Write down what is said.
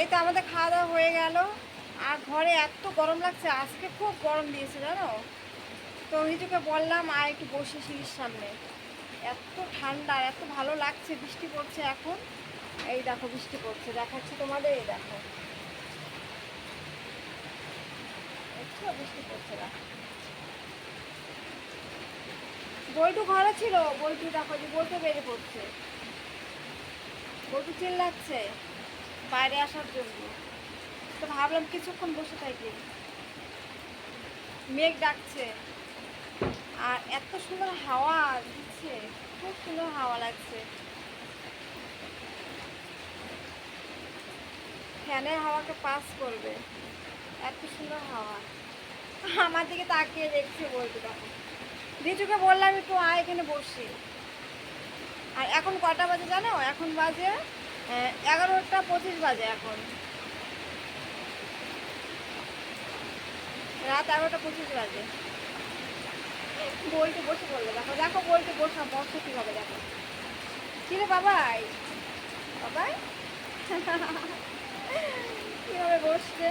এই তো আমাদের খাওয়া দাওয়া হয়ে গেল। আর ঘরে এত গরম লাগছে, আজকে খুব গরম দিয়েছে, জানো? তো নিজেকে বললাম আর একটু বসে সিঁড়ির সামনে। এত ঠান্ডা, এত ভালো লাগছে, বৃষ্টি পড়ছে এখন। এই দেখো, বৃষ্টি পড়ছে, দেখাচ্ছি তোমাদের, এই দেখো। বৃষ্টি পড়ছে না বইটু ঘরে ছিল? বইটু দেখো যে বইটু বেরিয়ে পড়ছে। বইটু চিল্লাচ্ছে। বাইরে আসার জন্য। তো ভাবলাম কিছুক্ষণ বসে থাকি। মেঘ ডাকছে। আর এত সুন্দর হাওয়া দিচ্ছে, খুব সুন্দর হাওয়া লাগছে। ফ্যানের হাওয়াকে পাস করবে। এত সুন্দর হাওয়া। আমার দিকে তাকিয়ে দেখছে বলতে দেখো রিচুকে বললাম একটু আয় এখানে বসি। আর এখন কটা বাজে জানো? এখন বাজে এগারোটা পঁচিশ বাজে এখন। রাত এগারোটা পঁচিশ বাজে। বইতে বসে পড়ল দেখো দেখো বইতে বসা বসে কীভাবে দেখো। কিরে বাবাই? বাবাই? কীভাবে বসছে?